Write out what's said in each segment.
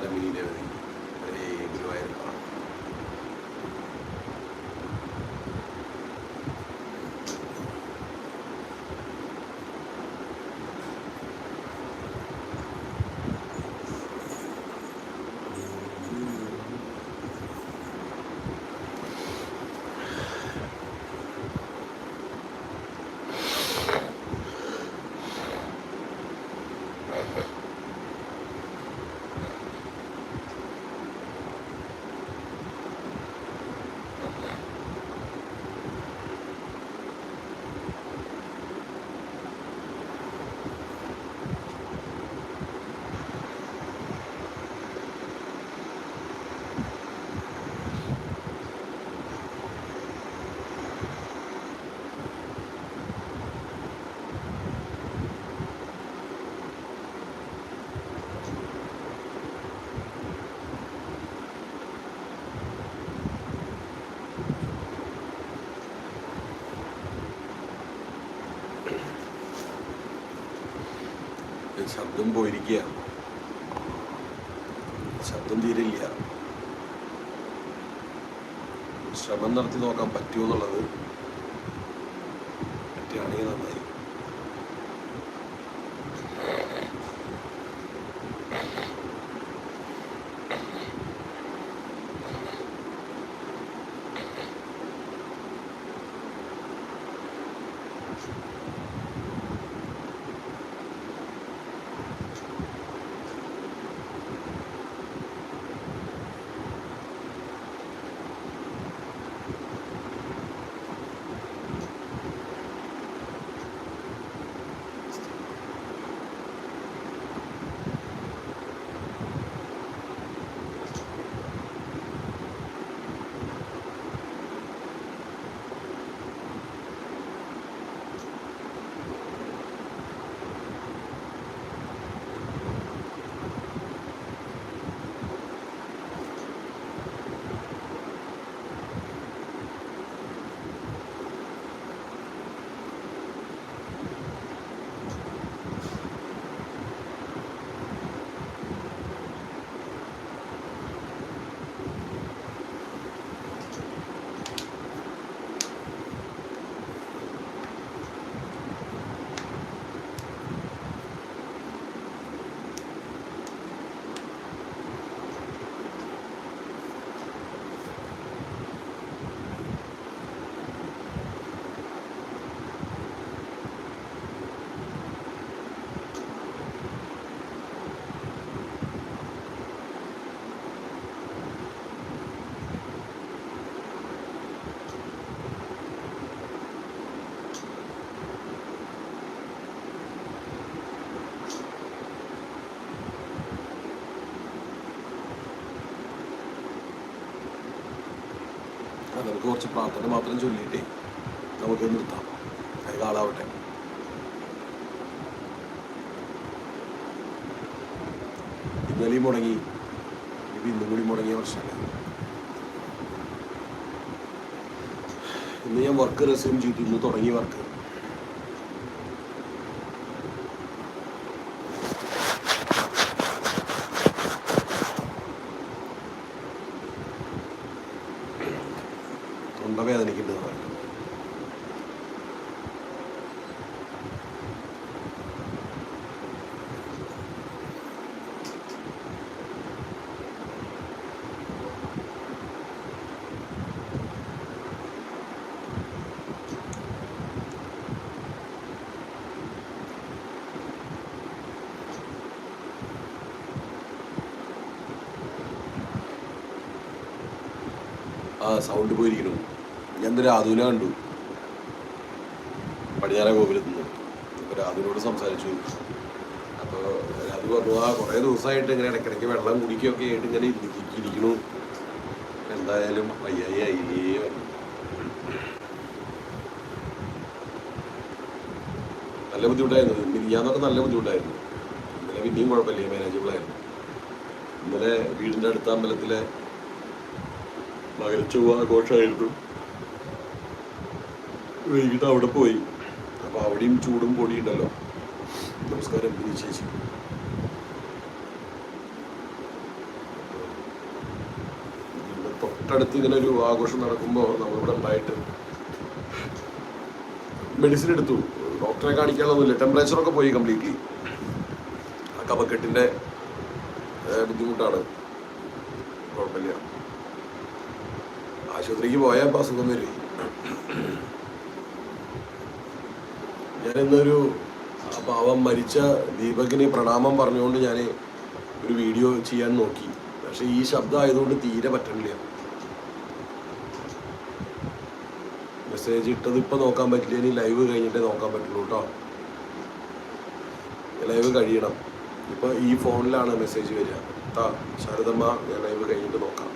that we need dairy. ശബ്ദം പോയിരിക്കുക. ശബ്ദം തീരില്ല. ശ്രമം നടത്തി നോക്കാൻ പറ്റുമോ എന്നുള്ളത് കുറച്ച് പ്രാർത്ഥന മാത്രം ചൊല്ലിയിട്ടേ നമുക്ക് നിർത്താം. കൈകാളാവട്ടെ ഇന്നലെയും മുടങ്ങി ഇപ്പം ഇന്നും കൂടി മുടങ്ങിയ പ്രശ്നമല്ല ഇന്ന് ഞാൻ വർക്ക് റെസ്യൂം ചെയ്തു ഇന്ന് തുടങ്ങി വർക്ക് തൊണ്ട വേദനിക്കുന്നുണ്ട് പറഞ്ഞു ആ സൗണ്ട് പോയിരിക്കുന്നു. ഞാൻ എന്തൊരു ആധുന കണ്ടു. പടിഞ്ഞാറ ഗോപുരത്ത് നിന്ന് അപ്പോൾ രാധുവിനോട് സംസാരിച്ചു. അപ്പോൾ രാധു പറഞ്ഞു ആ കുറേ ദിവസമായിട്ട് ഇങ്ങനെ ഇടയ്ക്കിടയ്ക്ക് വെള്ളം കുടിക്കുകയൊക്കെ ആയിട്ട് ഇങ്ങനെ ഇരിക്കുന്നു എന്തായാലും വയ്യായി അയ്യേ. നല്ല ബുദ്ധിമുട്ടായിരുന്നു. മിനിഞ്ഞാന്നൊക്കെ നല്ല ബുദ്ധിമുട്ടായിരുന്നു. ഇന്നലെ പിന്നെയും കുഴപ്പമില്ല. മാനേജബിൾ ആയിരുന്നു. ഇന്നലെ വീടിന്റെ അടുത്ത അമ്പലത്തിലെ മകരച്ചൊവ്വ ആഘോഷമായിരുന്നു വൈകിട്ട് അവിടെ പോയി. അപ്പോൾ അവിടെയും ചൂടും പൊടിയുണ്ടല്ലോ. നമസ്കാരം ബിനി ചേച്ചി. തൊട്ടടുത്ത് ഇങ്ങനെ ഒരു ആഘോഷം നടക്കുമ്പോൾ നമ്മളിവിടെ ഉണ്ടായിട്ട് മെഡിസിൻ എടുത്തു. ഡോക്ടറെ കാണിക്കാനൊന്നുമില്ല. ടെമ്പറേച്ചറൊക്കെ പോയി കംപ്ലീറ്റ്ലി ആ കഫക്കെട്ടിന്റെ ബുദ്ധിമുട്ടാണ്. കുഴപ്പമില്ല. ആശുപത്രിക്ക് പോയാൽ ഇപ്പം അസുഖം വരും. ഞാനിന്നൊരു പാവം മരിച്ച ദീപകിന് പ്രണാമം പറഞ്ഞുകൊണ്ട് ഞാൻ ഒരു വീഡിയോ ചെയ്യാൻ നോക്കി. പക്ഷെ ഈ ശബ്ദം ആയതുകൊണ്ട് തീരെ പറ്റണില്ല. മെസ്സേജ് ഇട്ടത് ഇപ്പം നോക്കാൻ പറ്റില്ല. ഇനി ലൈവ് കഴിഞ്ഞിട്ടേ നോക്കാൻ പറ്റുള്ളൂ കേട്ടോ ലൈവ് കഴിയണം. ഇപ്പം ഈ ഫോണിലാണ് മെസ്സേജ് വരിക. ശാരദമ്മ ഞാൻ ലൈവ് കഴിഞ്ഞിട്ട് നോക്കാം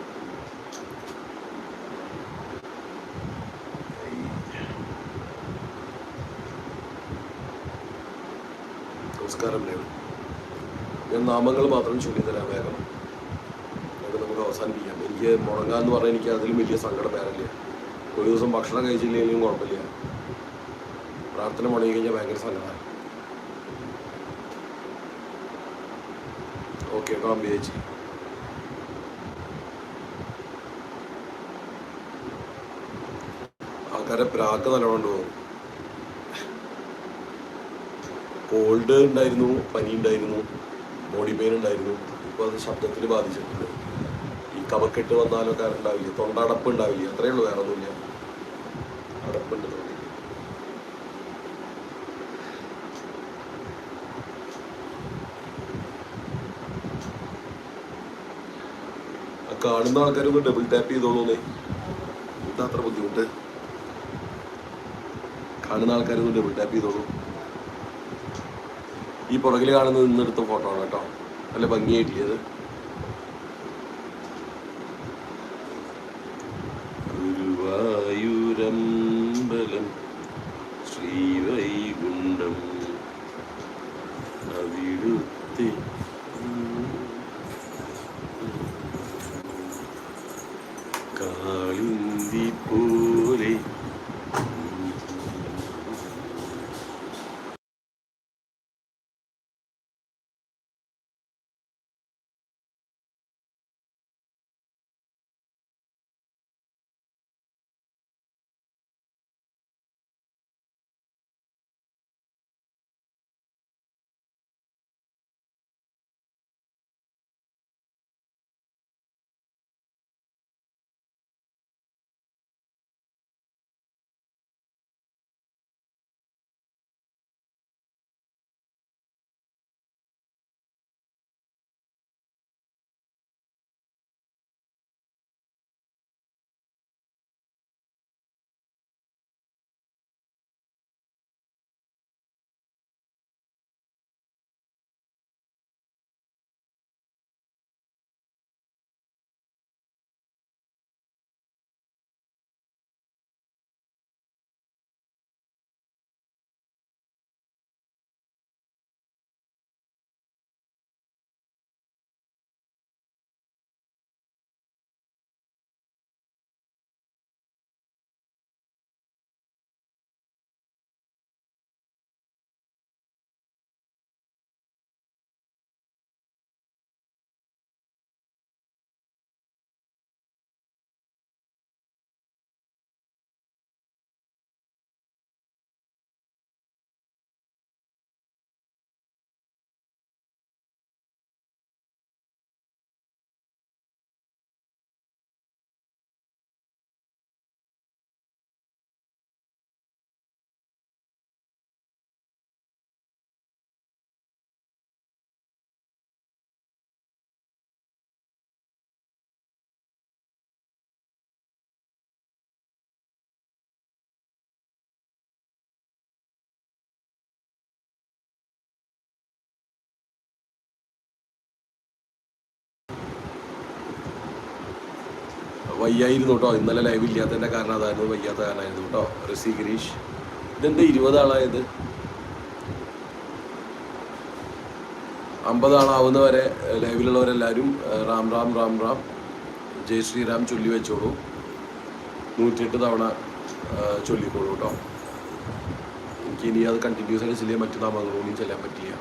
നമസ്കാരം ലൈവ് ഞാൻ നാമങ്ങൾ മാത്രം ചൊല്ലിത്തരാം വേഗം. അത് നമുക്ക് അവസാനിപ്പിക്കാം. എനിക്ക് മുടങ്ങാന്ന് പറഞ്ഞാൽ എനിക്ക് അതിലും വലിയ സങ്കടം വേറില്ല ഒരു ദിവസം ഭക്ഷണം കഴിച്ചില്ലെങ്കിലും കുഴപ്പമില്ല. പ്രാർത്ഥന മുടങ്ങി കഴിഞ്ഞാൽ ഭയങ്കര സങ്കടമാണ്. ഓക്കെ അമ്പി ചേച്ചി. ആൾക്കാരെ പ്രാക്ക് നല്ലവണ്ണം പോകും കോൾഡ് ഉണ്ടായിരുന്നു പനി ഉണ്ടായിരുന്നു. ബോഡി പെയിൻ ഉണ്ടായിരുന്നു ഇപ്പോൾ അത് ശബ്ദത്തിൽ ബാധിച്ചിട്ടുണ്ട്. ഈ കഫക്കെട്ട് വന്നാലൊക്കെ ഉണ്ടാവില്ല? തൊണ്ട അടപ്പ് ഉണ്ടാവില്ല? അത്രയേ ഉള്ളൂ വേറെ ഒന്നുമില്ല അടപ്പുണ്ട് കാണുന്ന ആൾക്കാരൊന്ന് ഡബിൾ ടാപ്പ് ചെയ്തോളൂന്നേ എന്താ അത്ര ബുദ്ധിമുട്ട്? കാണുന്ന ആൾക്കാരൊന്ന് ഡബിൾ ടാപ്പ് ചെയ്തോളൂ. ഈ പുറകിൽ കാണുന്നത് ഇന്നെടുത്ത ഫോട്ടോ ആണ് കേട്ടോ. നല്ല ഭംഗിയായിട്ടില്ലേ ഗുരുവായൂരമ്പലം വയ്യായിരുന്നു കേട്ടോ. ഇന്നലെ ലൈവ് ഇല്ലാത്തതിന്റെ കാരണം അതായിരുന്നു വയ്യാത്ത കാരണമായിരുന്നു കേട്ടോ. ഋഷി ഗിരീഷ് ഇതെന്താ ഇരുപതാളായത് അമ്പതാളാവുന്നവരെ ലൈവിലുള്ളവരെല്ലാവരും റാം റാം റാം റാം ജയ് ശ്രീറാം ചൊല്ലി വെച്ചോളൂ. നൂറ്റിയെട്ട് തവണ ചൊല്ലിക്കോളൂ കേട്ടോ. എനിക്ക് ഇനി അത് കണ്ടിന്യൂസ് ആയിട്ട് ചെല്ലിയാൽ മറ്റു നാമങ്ങളോടും ചെല്ലാൻ പറ്റില്ല.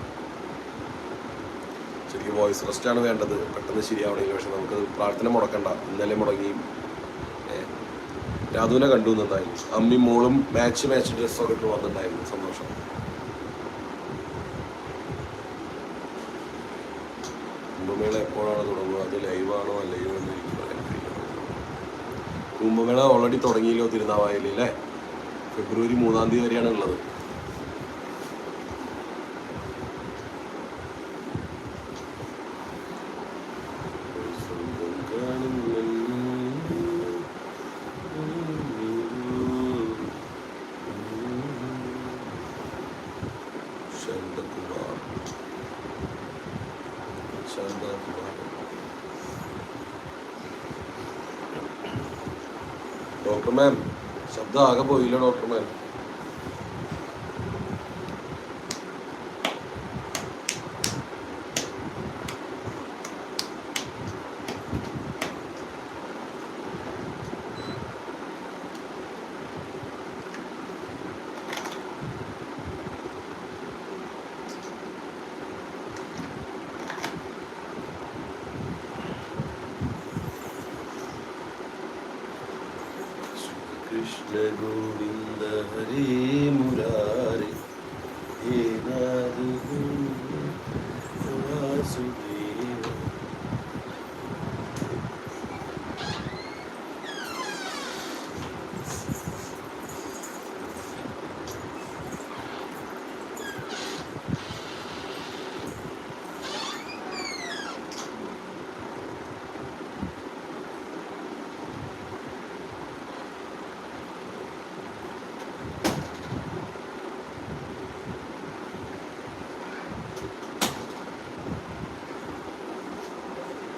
ശരിക്കും വോയിസ് റെസ്റ്റാണ് വേണ്ടത്. പെട്ടെന്ന് ശരിയാവണമെങ്കിൽ പക്ഷെ നമുക്ക് പ്രാർത്ഥന മുടക്കണ്ട. ഇന്നലെ മുടങ്ങി. രാധുവിനെ കണ്ടു നിന്നായിരുന്നു. അമ്മി മോളും മാച്ച് മാച്ച് ഡ്രസ്സൊക്കെ ഇട്ട് വന്നിട്ടുണ്ടായിരുന്നു. സന്തോഷം. കുംഭമേള എപ്പോഴാണ് തുടങ്ങുക? അത് ലൈവാണോ അല്ലയോ എന്ന് എനിക്ക് പറയാൻ കുംഭമേള ഓൾറെഡി തുടങ്ങിയല്ലോ തിരുനാവായല്ലേ ഫെബ്രുവരി മൂന്നാം തീയതി വരെയാണ് ഉള്ളത് ഡോക്ടർ മാം ശബ്ദം ആകെ പോയില്ല ഡോക്ടർ മാം കൃഷ്ണ ഗോവിന്ദ ഹരേ മുരാരി ഹേ നാഥ വാസുദേവ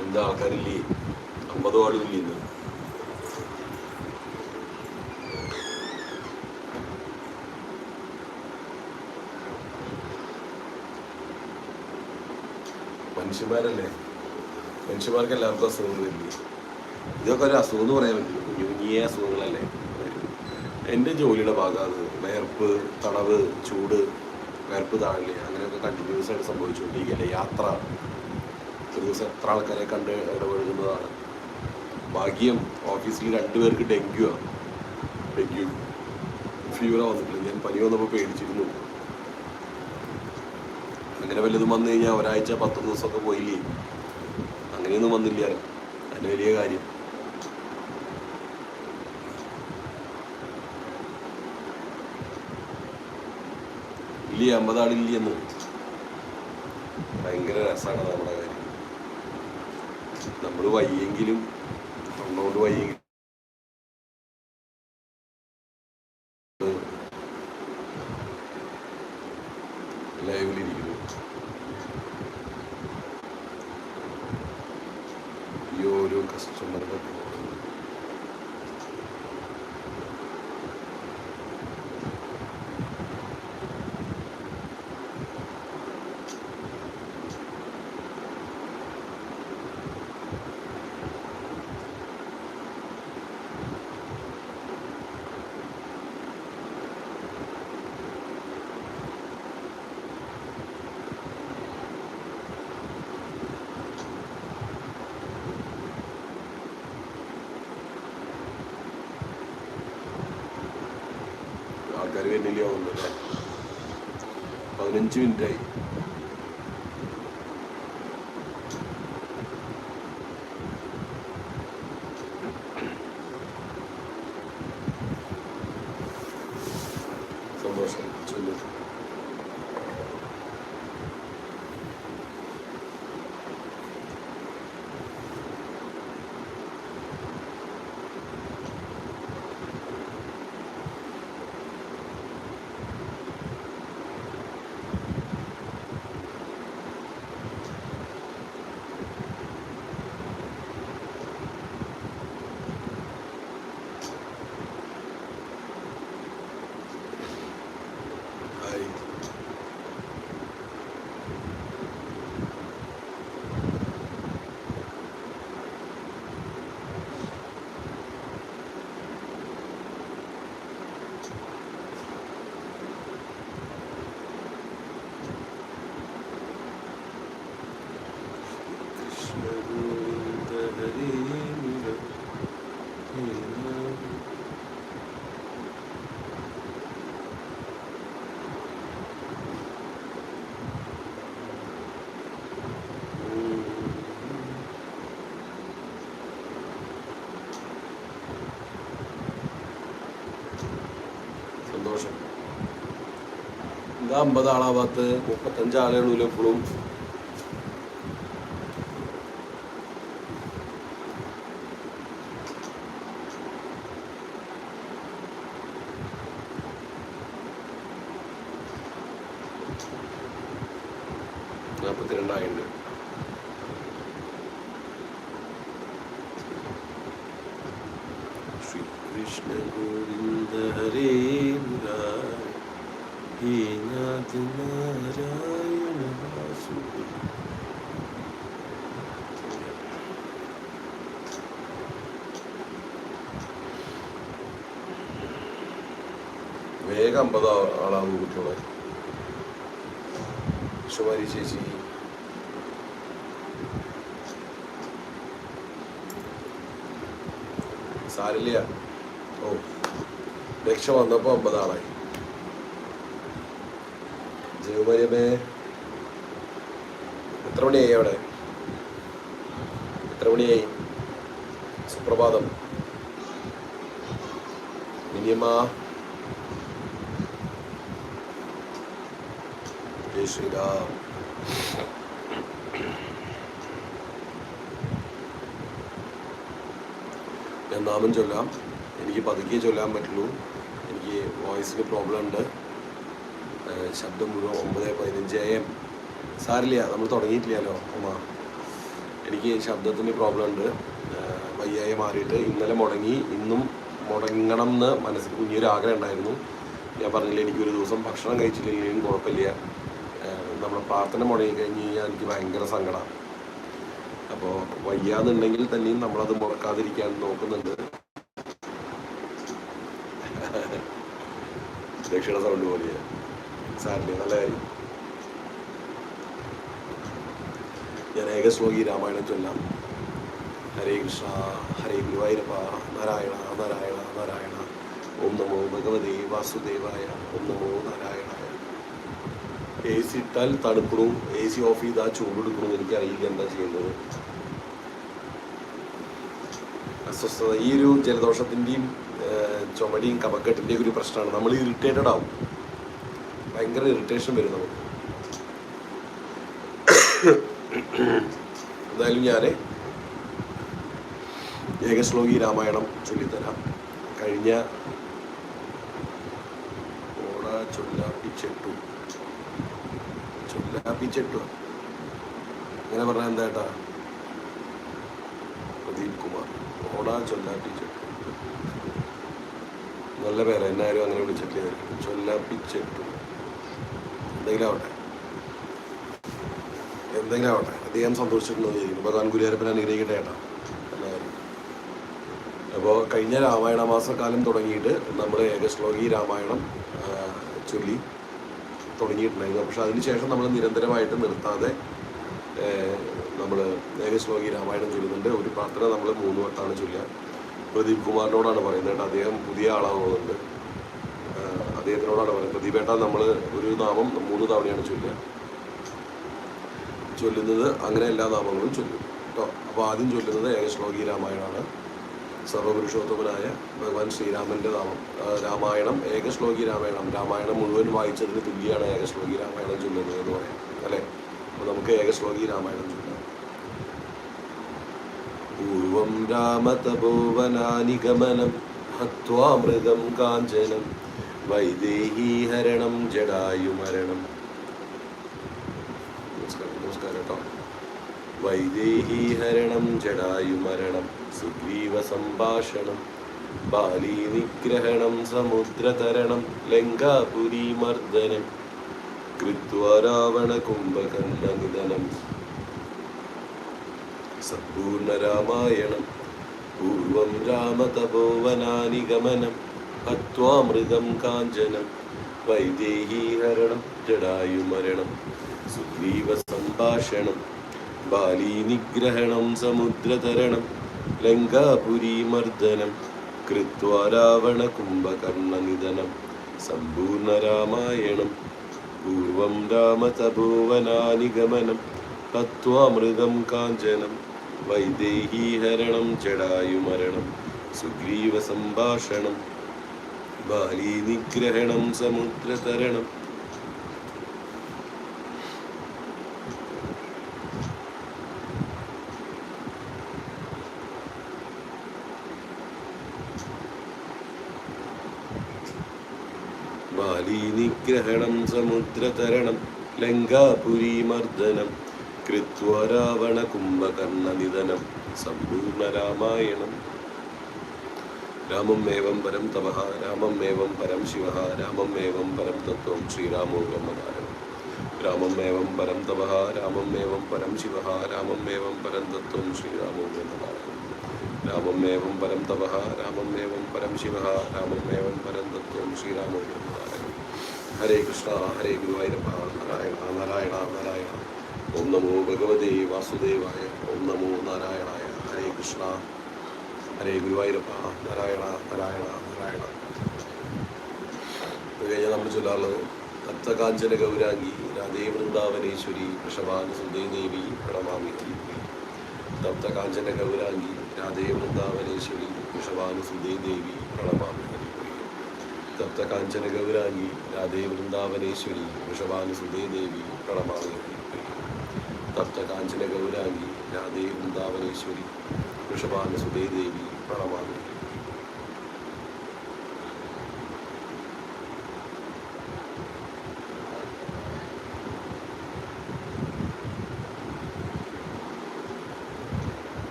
എന്താ ആൾക്കാരില്ലേ അമ്പത് ആളുമില്ലേ ഇന്ന് മനുഷ്യന്മാരല്ലേ? മനുഷ്യന്മാർക്ക് എല്ലാവർക്കും അസുഖങ്ങളില്ലേ ഇതൊക്കെ ഒരു അസുഖം എന്ന് പറയാൻ പറ്റില്ല. കുഞ്ഞു അസുഖങ്ങളല്ലേ? എന്റെ ജോലിയുടെ ഭാഗമാണ് വയർപ്പ് തണവ് ചൂട് വിയർപ്പ് താഴില്ലേ? അങ്ങനെയൊക്കെ കണ്ടിന്യൂസ് ആയിട്ട് സംഭവിച്ചുകൊണ്ടിരിക്കുകയല്ലേ? യാത്ര. ഒരു ദിവസം എത്ര ആൾക്കാരെ കണ്ട് ഇടപഴകുന്നതാണ്. ഭാഗ്യം ഓഫീസിൽ രണ്ടുപേർക്ക് ഡെങ്കുവാണ് ഡെങ്ക്യു. ഫീവർ വന്നിട്ടില്ല ഞാൻ പനി വന്നപ്പോൾ പേടിച്ചിരുന്നു. അങ്ങനെ വല്ലതും വന്നു കഴിഞ്ഞാൽ ഒരാഴ്ച പത്ത് ദിവസമൊക്കെ പോയില്ലേ? അങ്ങനെയൊന്നും വന്നില്ല. അതിന് വലിയ കാര്യം. ഇല്ലേ അമ്പതാളില്ലെന്ന് ഭയങ്കര രസമാണ് നമ്മുടെ കാര്യം. നമ്മൾ വയ്യെങ്കിലും തൊണ്ടോണ്ട് വയ്യെങ്കിലും വരുന്നില്ല തോന്നുന്നു പതിനഞ്ച് മിനിറ്റായി എന്താ അമ്പത് ആളാവാത്ത് മുപ്പത്തഞ്ച് ആളുകളുള്ളൂ എപ്പോഴും നാൽപ്പത്തിരണ്ടായിട്ടുണ്ട് ശ്രീ കൃഷ്ണ ഗോവിന്ദ ഹരേ മുരാരി ഹേ നാഥ നാരായണ വാസുദേവ വേഗം അമ്പത് ആളാകും കുട്ടികളെ. കുമാരി ചേച്ചി. സാരില്ല ഓ രക്ഷ വന്നപ്പോ അമ്പത് ആളായി ജയകുമാരിയമ്മേ എത്ര മണിയായി അവിടെ? എത്ര മണിയായി? സുപ്രഭാതം. മിനിയമ്മ. ജയ് ശ്രീരാം ഞാൻ നാമം ചൊല്ലാം. എനിക്ക് പതുക്കെ ചൊല്ലാൻ പറ്റുള്ളൂ. എനിക്ക് വോയിസിന് പ്രോബ്ലം ഉണ്ട് ശബ്ദം മുഴുവൻ ഒമ്പത് പതിനഞ്ച് എം. സാരില്ല നമ്മൾ തുടങ്ങിയിട്ടില്ലല്ലോ അമ്മ എനിക്ക് ശബ്ദത്തിന് പ്രോബ്ലം ഉണ്ട് വയ്യായി മാറിയിട്ട് ഇന്നലെ മുടങ്ങി ഇന്നും മുടങ്ങണം എന്ന് മനസ്സിൽ കുഞ്ഞൊരു ആഗ്രഹം ഉണ്ടായിരുന്നു. ഞാൻ പറഞ്ഞില്ല എനിക്കൊരു ദിവസം ഭക്ഷണം കഴിച്ചില്ലെങ്കിലും കുഴപ്പമില്ല. നമ്മുടെ പ്രാർത്ഥന മുടങ്ങി കഴിഞ്ഞ് കഴിഞ്ഞാൽ എനിക്ക് ഭയങ്കര സങ്കടമാണ് അപ്പോൾ വയ്യാന്നുണ്ടെങ്കിൽ തന്നെയും നമ്മളത് മുടക്കാതിരിക്കാൻ നോക്കുന്നുണ്ട്. ദക്ഷിണ സൗണ്ട് പോലെ സാറിന് നല്ല കാര്യം. ഞാൻ ഏകശ്ലോകി രാമായണം ചൊല്ലാം. ഹരേ കൃഷ്ണ ഹരേ ഗുരുവായൂരപ്പ നാരായണ നാരായണ നാരായണ. ഓം നമോ ഭഗവതേ വാസുദേവായ ഓം നമോ നാരായണായ. എ സി ഇട്ടാൽ തണുക്കണു എ സി ഓഫ് ചെയ്താൽ ചൂടെടുക്കണു എനിക്ക് അറിയില്ല എന്താ ചെയ്യുന്നത് അസ്വസ്ഥത. ഈ ഒരു ജലദോഷത്തിന്റെയും ചുമടിയും കഫക്കെട്ടിന്റെയും ഒരു പ്രശ്നമാണ്. നമ്മൾ ഇറിറ്റേറ്റഡ് ആവും. ഭയങ്കര ഇറിറ്റേഷൻ വരും നമുക്ക്. എന്തായാലും ഞാൻ ഏകശ്ലോകി രാമായണം ചൊല്ലിത്തരാം. കഴിഞ്ഞ ഓട ചൊല്ലാപ്പിച്ചെട്ടു ചൊല്ലാപ്പിച്ചെട്ടു അങ്ങനെ പറഞ്ഞാൽ എന്താ ഏട്ടാ? പ്രദീപ് കുമാർ. ഓട ചൊല്ലാപ്പിച്ചെട്ടു. നല്ല പേര്. എന്നാരും അങ്ങനെ വിളിച്ചിട്ടില്ല. ചൊല്ലാപ്പിച്ചെട്ടു. എന്തെങ്കിലും ആവട്ടെ. എന്തെങ്കിലും ആവട്ടെ. അദ്ദേഹം സന്തോഷിച്ചിട്ടുണ്ടോ വിചാരിക്കും ഭഗവാൻ ഗുരുവായൂരപ്പൻ അനുഗ്രഹിക്കട്ടെ ഏട്ടാ? അപ്പോൾ കഴിഞ്ഞ രാമായണ മാസക്കാലം തുടങ്ങിയിട്ട് നമ്മുടെ ഏകശ്ലോകി രാമായണം ചൊല്ലി. തുടങ്ങിയിട്ടുണ്ടായിരുന്നു. പക്ഷെ അതിനുശേഷം നമ്മൾ നിരന്തരമായിട്ട് നിർത്താതെ നമ്മൾ ഏകശ്ലോകി രാമായണം ചൊല്ലുന്നുണ്ട്. ഒരു പ്രാർത്ഥന നമ്മൾ മൂന്ന് വട്ടമാണ് ചൊല്ലുക. പ്രദീപ് കുമാറിനോടാണ് പറയുന്നത് അദ്ദേഹം പുതിയ ആളാവുന്നുണ്ട്. അദ്ദേഹത്തിനോടാണ് പറയുന്നത്. പ്രദീപേട്ട നമ്മൾ ഒരു നാമം മൂന്ന് തവണയാണ് ചൊല്ലുക. ചൊല്ലുന്നത് അങ്ങനെ എല്ലാ നാമങ്ങളും ചൊല്ലും കേട്ടോ. അപ്പോൾ ആദ്യം ചൊല്ലുന്നത് ഏകശ്ലോകി രാമായണമാണ് സർവപുരുഷോത്തമനായ ഭഗവാൻ ശ്രീരാമന്റെ നാമം. രാമായണം ഏകശ്ലോകി രാമായണം. രാമായണം മുഴുവൻ വായിച്ചതിന് തുല്യമാണ് ഏകശ്ലോകി രാമായണം ചൊല്ലുന്നത് എന്ന് പറയാം. അല്ലേ? അപ്പോൾ നമുക്ക് ഏകശ്ലോകി രാമായണം ചൊല്ലാം. പൂർവം രാമതപോവനാനിഗമനം ഹത്വാ മൃഗം കാഞ്ചനം വൈദേഹീഹരണം ജടായുമരണം നമസ്കാരം നമസ്കാരം കേട്ടോ. വൈദേഹീഹരണം ജടായുമരണം സുഗ്രീവ സംഭാഷണം ബാലീ നിഗ്രഹണം സമുദ്രതരണം ലങ്കാപുരീമർദ്ദനം കൃത്വാ സമ്പൂർണ സമ്പൂർണരാമായണം പൂർവം രാമതപോവനാനിഗമനം ഹത്വാമൃതം കാഞ്ചനം വൈദേഹീഹരണം ജടായുമരണം സുഗ്രീവ സംഭാഷണം ബാലീ നിഗ്രഹണം സമുദ്രതരണം ലങ്കാപുരീമർദ്ദനം കൃത്വാ രാവണ കുംഭകർണനിധനം സമ്പൂർണരാമായണം പൂർവം രാമതപോവനാനിഗമനം ഹത്വാമൃതം കാഞ്ചനം വൈദേഹീഹരണം ജടായുമരണം സുഗ്രീവ സംഭാഷണം ബാലീ നിഗ്രഹണം സമുദ്രതരണം നദീനിഗ്രഹണം സമുദ്രതരണം ലങ്കാപുരീമർദ്ദനം കൃത്വ രാവണ കുംഭകർണനിധനം സമ്പൂർണ രാമായണം. രാമം ഏവം പരം തപഃ രാമം ഏവം പരം ശിവ രാമം ഏവം പരം തത്വം ശ്രീരാമോ ബ്രഹ്മകാരണം രാമം ഏവം പരം തപഃ രാമം ഏവം പരം ശിവ രാമം ഏവം പരം തത്വം ശ്രീരാമോ ബ്രഹ്മകാരണം രാമം ഏവം പരം തപഃ രാമം ഏവം പരം ശിവ രാമം ഏവം പരം തത്വം ശ്രീരാമോ ബ്രഹ്മകാരണം ഹരേ കൃഷ്ണ ഹരേ ഗുരുവായൂരപ്പ നാരായണ നാരായണ നാരായണ. ഓം നമോ ഭഗവതേ വാസുദേവായ ഓം നമോ നാരായണായ. ഹരേ കൃഷ്ണ ഹരേ ഗുരുവായൂരപ്പ നാരായണ നാരായണ നാരായണ. കഴിഞ്ഞാൽ നമ്മൾ ചൊല്ലാറുള്ളത് തത്തകാഞ്ചന ഗൗരാംഗി രാധേ വൃന്ദാവനേശ്വരി വൃഷഭാന ദേവി പ്രണമാമി തപ്തകാഞ്ചന ഗൗരാംഗി രാധേ വൃന്ദാവനേശ്വരി വൃഷഭാന ദേവി പ്രണമാമി തപ്തകാഞ്ചന ഗൗരാംഗി രാധേ വൃന്ദാവനേശ്വരി വൃഷഭാന ദേവി പ്രണമാമി തപ്തകാഞ്ചന ഗൗരാംഗി രാധേ വൃന്ദാവനേശ്വരി വൃഷഭാന ദേവി പ്രണമാമി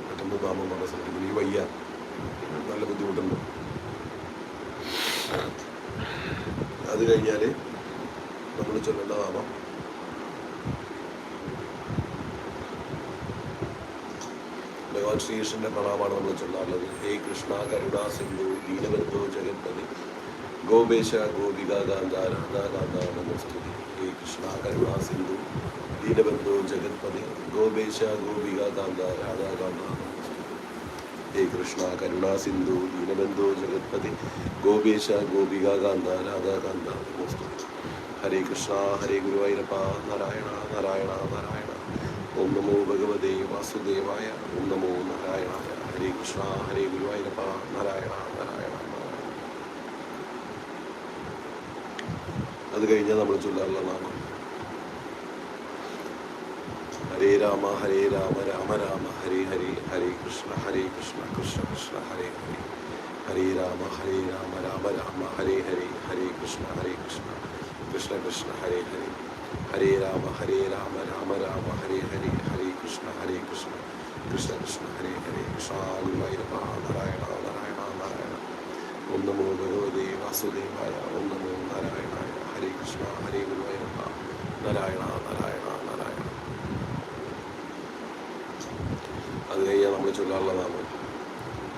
പെട്ടെന്ന് നാമം പറഞ്ഞ സമയത്ത് എനിക്ക് വയ്യ നല്ല ബുദ്ധിമുട്ടുണ്ട് അത് കഴിഞ്ഞാൽ നമ്മൾ ചൊല്ലേണ്ട നാമം ഭഗവാൻ ശ്രീകൃഷ്ണന്റെ പ്രണാമാണ് നമ്മൾ ചൊല്ലാറുള്ളത് ഹേ കൃഷ്ണ കരുണാ സിന്ധു ദീനബന്ധു ജഗത്പതി ഗോപേശ ഗോപിക കാന്ത നമസ്തുതി. ഹേ കൃഷ്ണ കരുണാ സിന്ധു ദീനബന്ധു ജഗത്പതി. ഗോപേശ ഗോപിക കാന്ത രാധാ കാന്ത ഹേ കൃഷ്ണ കരുണാ സിന്ധു ദീനബന്ധു ജഗത്പതി. ഗോപേശ ഗോപിക കാന്ത രാധാ കാന്ത നമസ്തുതി. ഹരേ കൃഷ്ണ ഹരേ ഗുരുവായൂരപ്പ നാരായണ നാരായണ നാരായണ. ഓം നമോ ഭഗവതേ വാസുദേവായ ഓം നമോ നാരായണായ. ഹരേ കൃഷ്ണ ഹരേ ഗുരുവായൂരപ്പ നാരായണ നാരായണ നാരായണ അത് കഴിഞ്ഞാൽ നമ്മൾ ചൊല്ലാറുള്ള നാമം ഹരേ രാമ ഹരേ രാമ രാമ രാമ ഹരേ ഹരേ ഹരേ കൃഷ്ണ ഹരേ കൃഷ്ണ കൃഷ്ണ കൃഷ്ണ ഹരേ ഹരേ. ഹരേ രാമ ഹരേ രാമ രാമ രാമ ഹരേ ഹരേ ഹരേ കൃഷ്ണ ഹരേ കൃഷ്ണ കൃഷ്ണ കൃഷ്ണ ഹരേ ഹരേ. ഹരേ രാമ ഹരേ രാമ രാമ രാമ ഹരേ ഹരേ ഹരേ കൃഷ്ണ ഹരേ കൃഷ്ണ കൃഷ്ണ കൃഷ്ണ ഹരേ ഹരേ. കൃഷ്ണ നാരായണ നാരായണ നാരായണ. ഒന്നമോ നമോ ഭഗവതേ വാസുദേവായ ഒന്നമോ നമോ നാരായണായ ഹരേ കൃഷ്ണ ഹരേ ഗുരുവായൂരപ്പ നാരായണ നാരായണ നാരായണ. അത് നമ്മൾ ചൊല്ലാനുള്ളതാണ്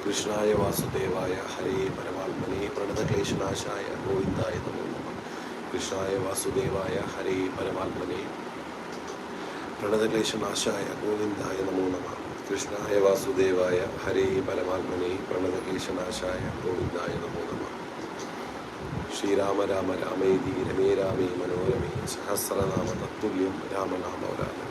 കൃഷ്ണായ വാസുദേവായ ഹരേ പരമാത്മനെ പ്രണതക്ലേശനാശായ ഗോവിന്ദായ നമ. കൃഷ്ണായ വാസുദേവായ ഹരേ പരമാത്മനെ പ്രണതക്ലേശനാശായ ഗോവിന്ദായ നമോ നമ. കൃഷ്ണായ വാസുദേവായ ഹരേ പരമാത്മനെ പ്രണതക്ലേശനാശായ ഗോവിന്ദായ നമോ നമ. ശ്രീരാമ രാമ രാമേതി രമേ രാമേ മനോരമേ സഹസ്രനാമ തത്തുല്യം രാമനാമവരാമൻ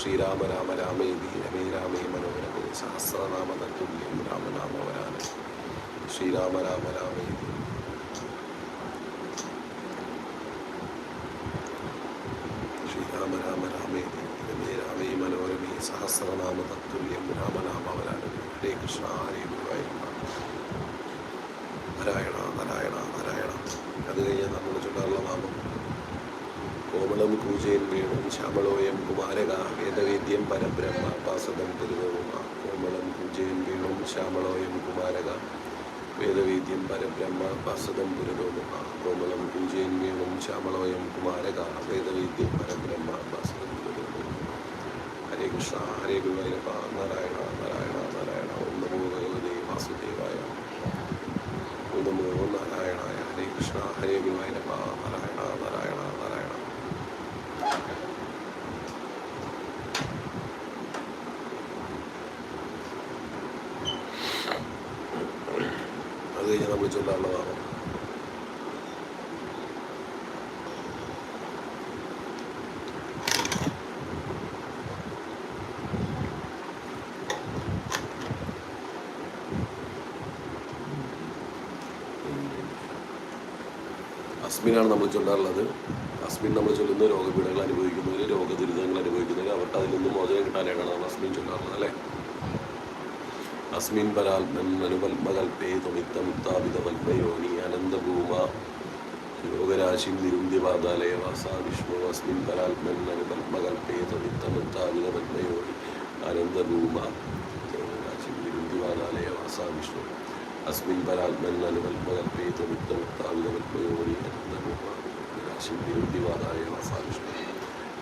ശ്രീരാമ രാമ രാമേതി രമേ രാമേ മനോരമേ സഹസ്രനാമ തത്തുല്യം രാമനാമവരാമൻ ശ്രീരാമ രാമ രാമേതി ശ്രീരാമ രാമ രാമേതി രമേ രാമേ മനോരമേ സഹസ്രനാമ തത്തുല്യം രാമനാമവരാമൻ ഹരേ കൃഷ്ണ ഹരേ ഗുരുവായൂരപ്പ നാരായണ നാരായണ നാരായണ അത് കഴിഞ്ഞാൽ നമ്മൾ ചൊല്ലാറുള്ള നാമം കോമളം ശ്യാമളോയം കുമാരക വേദവേദ്യം പരബ്രഹ്മ പാസതം തിരുവോമ കോമളം പൂജയം വീണും ശ്യാമളോയം കുമാരക വേദവേദ്യം പരബ്രഹ്മ പാസതം പുരരോമ കോമളം പൂജയം വീണും ശ്യാമളോയം കുമാരക വേദവേദ്യം പരബ്രഹ്മ പാസതം പുരരോമ ഹരേ കൃഷ്ണ ഹരേ ഗുരുവായൂരപ്പ നാരായണ നാരായണ നാരായണ ഓം നമോ ഭഗവതേ വാസുദേവായ. ഓം നമോ നാരായണായ ഹരേ കൃഷ്ണ ഹരേ ഗുരുവായൂരപ്പ നാരായണ നാരായണ ചൊല്ലാനുള്ളതാണ് അസ്മിനാണ് നമ്മൾ ചൊല്ലാറുള്ളത്. അസ്മിൻ നമ്മൾ ചൊല്ലുന്ന രോഗപീഠകൾ അനുഭവിക്കുന്നവർ രോഗദുരിതങ്ങൾ അനുഭവിക്കുന്നവർ അവർക്ക് അതിൽ നിന്നും മോചനം കിട്ടാനായിട്ടാണ് നമ്മൾ അസ്മിൻ ചൊല്ലാറുള്ളത് അല്ലേ? അസ്മിൻ പരാത്മൻ അനുപൽമകൽപേ ത്വമിത്തമുത്താപിതപൽപയോനി അനന്തഭൂമ യോഗരാശിം നിരുന്ധ്യപാതാലയ വാസ വിഷ്ണു അസ്മിൻ പരാത്മൻ അനുപത്മകൽപ്പേതമിത്തമുത്താവിതപത്മയോടി അനന്തഭൂമ യോഗരാശിം നിരുന്ധ്യപാതാലയ വാസ വിഷ്ണു അസ്മിൻ പരാത്മൻ അനുപത്മകൽപ്പേതമിത്തമുത്താവിതപത്മയോടി അനന്തഭൂമ യോഗരാശിം നിരുന്ധ്യപാതാലയ വാസ വിഷ്ണു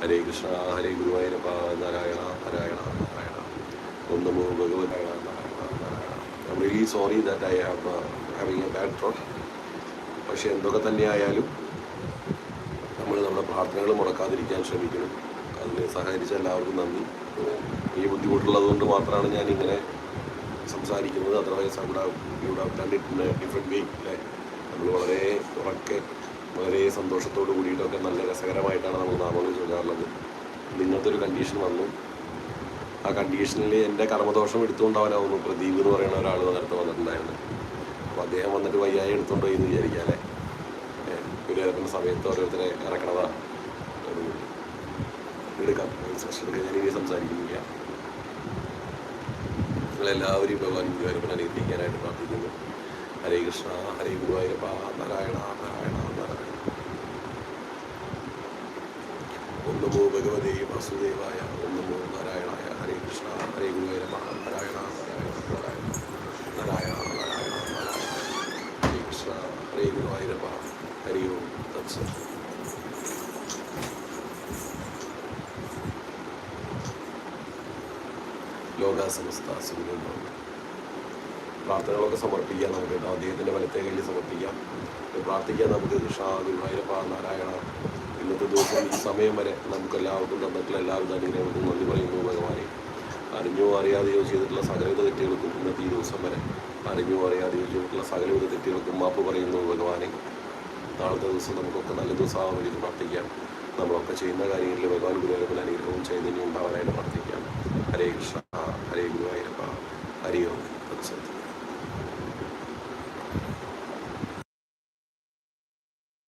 ഹരേ കൃഷ്ണ ഹരേ ഗുരുവായൂരപ്പ നാരായണ നാരായണ നാരായണ ഒന്നമോ നമോ ഭഗവത് Narayana Narayana Narayana I'm really sorry that I have having a bad thought പക്ഷേ എന്തൊക്കെ തന്നെയായാലും നമ്മൾ നമ്മുടെ പ്രാർത്ഥനകൾ മുടക്കാതിരിക്കാൻ ശ്രമിക്കണം. അതിനെ സഹകരിച്ച എല്ലാവർക്കും നന്ദി. ഈ ബുദ്ധിമുട്ടുള്ളതുകൊണ്ട് മാത്രമാണ് ഞാൻ ഇങ്ങനെ സംസാരിക്കുന്നത് അതർവൈസ് അവിടെ ഇവിടെ കണ്ടിട്ടുണ്ട് ഡിഫറെന്റ് അല്ലേ? നമ്മൾ വളരെ ഉറക്കെ വളരെ സന്തോഷത്തോട് കൂടിയിട്ടൊക്കെ നല്ല രസകരമായിട്ടാണ് നമ്മൾ നാമങ്ങൾ ചൊല്ലാറുള്ളത്. ഇന്നത്തെ ഒരു കണ്ടീഷൻ വന്നു. ആ കണ്ടീഷനിൽ എന്റെ കർമ്മദോഷം എടുത്തുകൊണ്ടാവാനാവുന്നു. പ്രദീപ് എന്ന് പറയുന്ന ഒരാൾ നേരത്തെ വന്നിട്ടുണ്ടായിരുന്നു. അപ്പോൾ അദ്ദേഹം വന്നിട്ട് വയ്യായി എടുത്തുകൊണ്ട് എന്ന് വിചാരിക്കാം അല്ലേ ഒരു സമയത്ത് ഓരോരുത്തരെ ഇറക്കണതാ. എടുക്കാം. സെഷൻ ഞാൻ ഇനി സംസാരിക്കുന്നില്ല. നിങ്ങളെല്ലാവരും ഭഗവാൻ ഗുരുവായൂരപ്പൻ അനുഗ്രഹിക്കാനായിട്ട് പ്രാർത്ഥിക്കുന്നു. ഹരേ കൃഷ്ണ ഹരേ ഗുരുവായൂരപ്പ നാരായണ നാരായണ നാരായണ. ഓം നമോ ഭഗവതേ വാസുദേവായ ഓം നാരായണായ ഹരേ കൃഷ്ണ ഹരേ ഗുരുവായൂരപ്പ നാരായണ നാരായണ നാരായണ നാരായണ നാരായണ നാരായണ ഹരേ കൃഷ്ണ ഹരേ ഗുരുവായൂരപ്പ ഹരി ഓം തത്സത് ലോകാസമസ്ത സുഖം പ്രാർത്ഥനകളൊക്കെ സമർപ്പിക്കാം നമുക്ക് കേട്ടോ അദ്ദേഹത്തിന്റെ വലത്തെ കയ്യിൽ സമർപ്പിക്കാം. പ്രാർത്ഥിക്കാം നമുക്ക് കൃഷ്ണ ഗുരുവായൂരപ്പ നാരായണ ഇന്നത്തെ ദിവസം ഈ സമയം വരെ നമുക്ക് എല്ലാവർക്കും തന്നിട്ടുള്ള എല്ലാവിധ അനുഗ്രഹങ്ങൾക്കും നന്ദി പറയുന്നു ഭഗവാനെ. അറിഞ്ഞോ അറിയാതെയോ ചെയ്തിട്ടുള്ള സകലവിധ തെറ്റുകൾക്കും ഇന്നത്തെ ഈ ദിവസം വരെ അറിഞ്ഞോ അറിയാതെയോ ചെയ്തിട്ടുള്ള സകലവിധ തെറ്റുകൾക്കും മാപ്പ് പറയുന്നു ഭഗവാനെ. നാളത്തെ ദിവസം നമുക്കൊക്കെ നല്ല ദിവസമാകാൻ വേണ്ടി പ്രാർത്ഥിക്കാം. നമ്മളൊക്കെ ചെയ്യുന്ന കാര്യങ്ങളിൽ ഭഗവാൻ ഗുരുവായൂരപ്പൻ അനുഗ്രഹവും ചൈതന്യവും ഉണ്ടാവാനായിട്ട് പ്രാർത്ഥിക്കാം. ഹരേ കൃഷ്ണ.